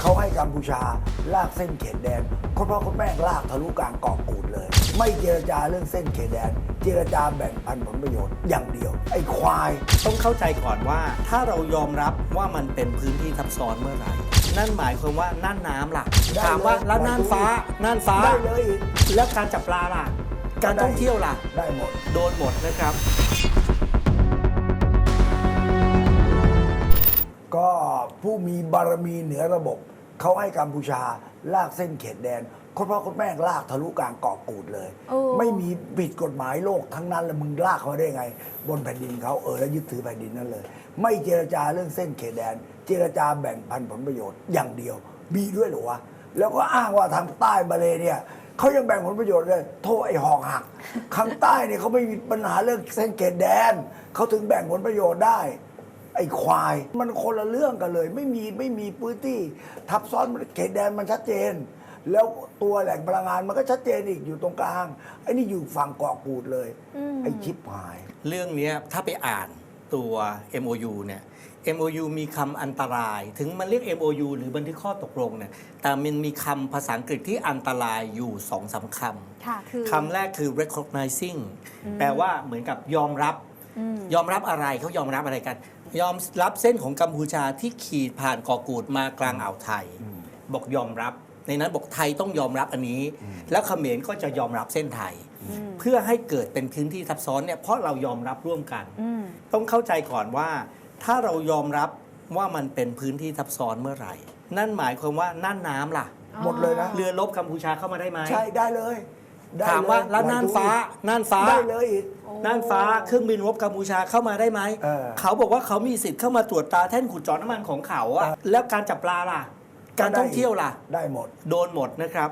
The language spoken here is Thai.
เขาให้กัมพูชาลากเส้นเขตแดนคนพ่อคนแม่งลากทะลุกลางเกาะกูดเลย ไม่เจรจาเรื่องเส้นเขตแดน เจรจาแบ่งปันผลประโยชน์อย่างเดียว ไอ้ควาย ต้องเข้าใจก่อนว่าถ้าเรายอมรับว่ามันเป็นพื้นที่ทับซ้อนเมื่อไหร่ นั่นหมายความว่าน่านน้ำล่ะได้ถามว่าเลยแล้วน่านฟ้าน่านฟ้า ได้เลยอีก แล้วการจับปลาล่ะ การท่องเที่ยวล่ะ ได้หมด โดนหมดนะครับ ผู้มีบารมีเหนือระบบ เขาให้กัมพูชาลากเส้นเขตแดนคนพ่อคนแม่งลากทะลุกลางเกาะกูดเลย โอ้ ไม่มีผิดกฎหมายโลกทั้งนั้นแล้วมึงลากเขาได้ไง บนแผ่นดินเขาเออแล้วยึดถือแผ่นดินนั้นเลย ไม่เจรจาเรื่องเส้นเขตแดน เจรจาแบ่งปันผลประโยชน์อย่างเดียวมีด้วยเหรอวะแล้วก็อ้างว่าทางใต้มาเลยเนี่ยเขายังแบ่งผลประโยชน์เลยโทษไอ้หอกหักข้างใต้เนี่ยเขาไม่มีปัญหาเรื่องเส้นเขตแดนเขาถึงแบ่งผลประโยชน์ได้ ไอ้ควาย มันคนละเรื่องกันเลย ไม่มีไม่มีพื้นที่ ทับซ้อนเขตแดนมันชัดเจน แล้วตัวแหล่งพลังงานมันก็ชัดเจนอีกอยู่ตรงกลางไอ้นี่อยู่ฝั่งเกาะกูดเลย อืม ไอ้ชิปหาย เรื่องเนี้ยถ้าไปอ่านตัว MOU เนี่ย MOU มีคำอันตราย ถึงมันเรียก MOU หรือบันทึกข้อตกลงเนี่ย แต่มันมีคำภาษาอังกฤษที่อันตรายอยู่สองสามคำค่ะคือคำแรกคือ recognizing แปลว่าเหมือนกับยอมรับ อืม ยอมรับอะไรเขายอมรับอะไรกัน ยอมรับเส้นของกัมพูชาที่ขีดผ่านเกาะกูดมากลางอ่าวไทย บอกยอมรับในนั้นบอกไทยต้องยอมรับอันนี้ แล้วเขมรก็จะยอมรับเส้นไทย เพื่อให้เกิดเป็นพื้นที่ทับซ้อนเนี่ยเพราะเรายอมรับร่วมกันอืมต้องเข้าใจก่อนว่า ถ้าเรายอมรับว่ามันเป็นพื้นที่ทับซ้อนเมื่อไหร่ นั่นหมายความว่าน่านน้ำล่ะ หมดเลยนะ เรือรบกัมพูชาเข้ามาได้ไหมใช่ได้เลยได้ถามว่าเลยแล้วน่านฟ้าน่านฟ้าได้เลยอีก น่านฟ้าเครื่องบินรบกัมพูชาเข้ามาได้ไหม เออ เขาบอกว่าเขามีสิทธิ์เข้ามาตรวจตราแท่นขุดเจาะน้ำมันของเขาอะแล้วการจับปลาล่ะ การท่องเที่ยวล่ะ ได้หมด โดนหมดนะครับ